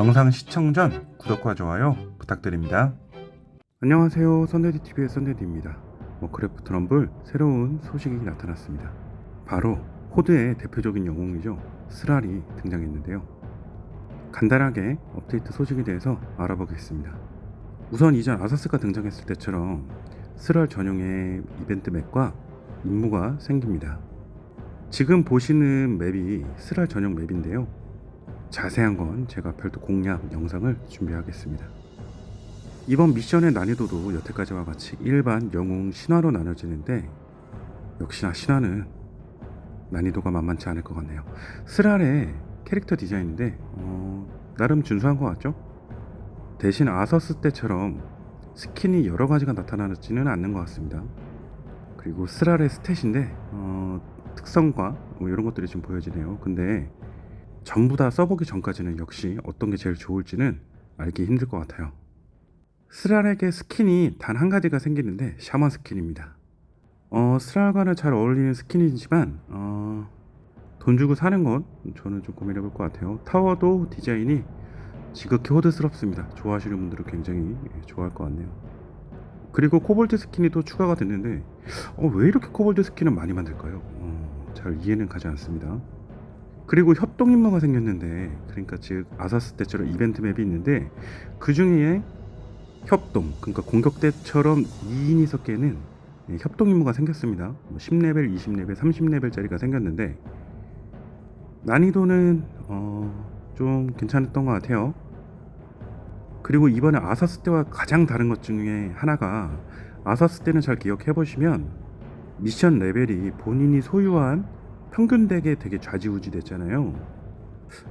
영상 시청 전 구독과 좋아요 부탁드립니다. 안녕하세요. 썬데디TV의 썬데디입니다. 워크래프트 럼블 새로운 소식이 나타났습니다. 바로 호드의 대표적인 영웅이죠. 스랄이 등장했는데요. 간단하게 업데이트 소식에 대해서 알아보겠습니다. 우선 이전 아사스가 등장했을 때처럼 스랄 전용의 이벤트 맵과 임무가 생깁니다. 지금 보시는 맵이 스랄 전용 맵인데요. 자세한 건 제가 별도 공략 영상을 준비하겠습니다. 이번 미션의 난이도도 여태까지와 같이 일반, 영웅, 신화로 나눠지는데 역시나 신화는 난이도가 만만치 않을 것 같네요. 스랄의 캐릭터 디자인인데 어, 나름 준수한 것 같죠? 대신 아서스 때처럼 스킨이 여러 가지가 나타나지는 않는 것 같습니다. 그리고 스랄의 스탯인데 어, 특성과 뭐 이런 것들이 지금 보여지네요. 근데 전부 다 써보기 전까지는 역시 어떤 게 제일 좋을지는 알기 힘들 것 같아요. 스랄에게 스킨이 단 한 가지가 생기는데 샤먼 스킨입니다. 어, 스랄과는 잘 어울리는 스킨이지만 어, 돈 주고 사는 건 저는 좀 고민해 볼 것 같아요. 타워도 디자인이 지극히 호드스럽습니다. 좋아하시는 분들은 굉장히 예, 좋아할 것 같네요. 그리고 코볼트 스킨이 또 추가가 됐는데 어, 왜 이렇게 코볼트 스킨을 많이 만들까요? 어, 잘 이해는 가지 않습니다. 그리고 협동 임무가 생겼는데 그러니까 즉 아사스 때처럼 이벤트 맵이 있는데 그 중에 협동 그러니까 공격 때처럼 2인이서 깨는 예, 협동 임무가 생겼습니다. 뭐 10레벨, 20레벨, 30레벨짜리가 생겼는데 난이도는 어, 좀 괜찮았던 것 같아요. 그리고 이번에 아사스 때와 가장 다른 것 중에 하나가 아사스 때는 잘 기억해 보시면 미션 레벨이 본인이 소유한 평균 덱에 되게 좌지우지 됐잖아요.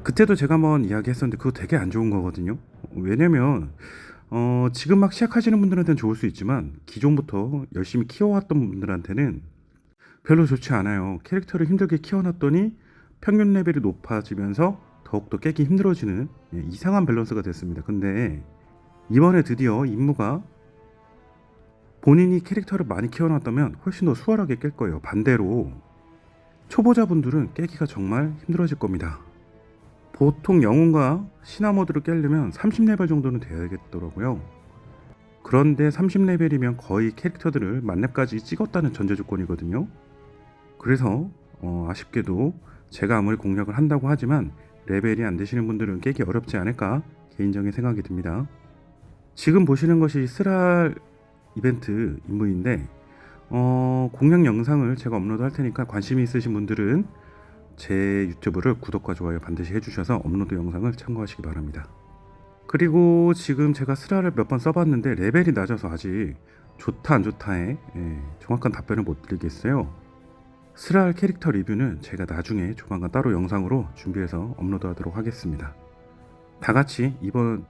그때도 제가 한번 이야기했었는데 그거 되게 안 좋은 거거든요. 왜냐면 어, 지금 막 시작하시는 분들한테는 좋을 수 있지만 기존부터 열심히 키워왔던 분들한테는 별로 좋지 않아요. 캐릭터를 힘들게 키워놨더니 평균 레벨이 높아지면서 더욱더 깨기 힘들어지는 예, 이상한 밸런스가 됐습니다. 근데 이번에 드디어 임무가 본인이 캐릭터를 많이 키워놨다면 훨씬 더 수월하게 깰 거예요. 반대로 초보자분들은 깨기가 정말 힘들어질 겁니다. 보통 영웅과 신화 모드를 깨려면 30레벨 정도는 돼야겠더라고요. 그런데 30레벨이면 거의 캐릭터들을 만렙까지 찍었다는 전제 조건이거든요. 그래서 어, 아쉽게도 제가 아무리 공략을 한다고 하지만 레벨이 안 되시는 분들은 깨기 어렵지 않을까 개인적인 생각이 듭니다. 지금 보시는 것이 스랄 이벤트 임무인데 어, 공략 영상을 제가 업로드 할 테니까 관심이 있으신 분들은 제 유튜브를 구독과 좋아요 반드시 해주셔서 업로드 영상을 참고하시기 바랍니다. 그리고 지금 제가 스라를 몇 번 써봤는데 레벨이 낮아서 아직 좋다 안 좋다에 예, 정확한 답변을 못 드리겠어요. 스랄 캐릭터 리뷰는 제가 나중에 조만간 따로 영상으로 준비해서 업로드하도록 하겠습니다. 다 같이 이번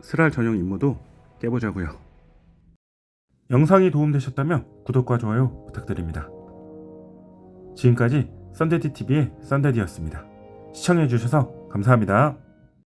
스랄 전용 임무도 깨보자고요. 영상이 도움되셨다면 구독과 좋아요 부탁드립니다. 지금까지 썬데디 TV의 썬데디였습니다. 시청해주셔서 감사합니다.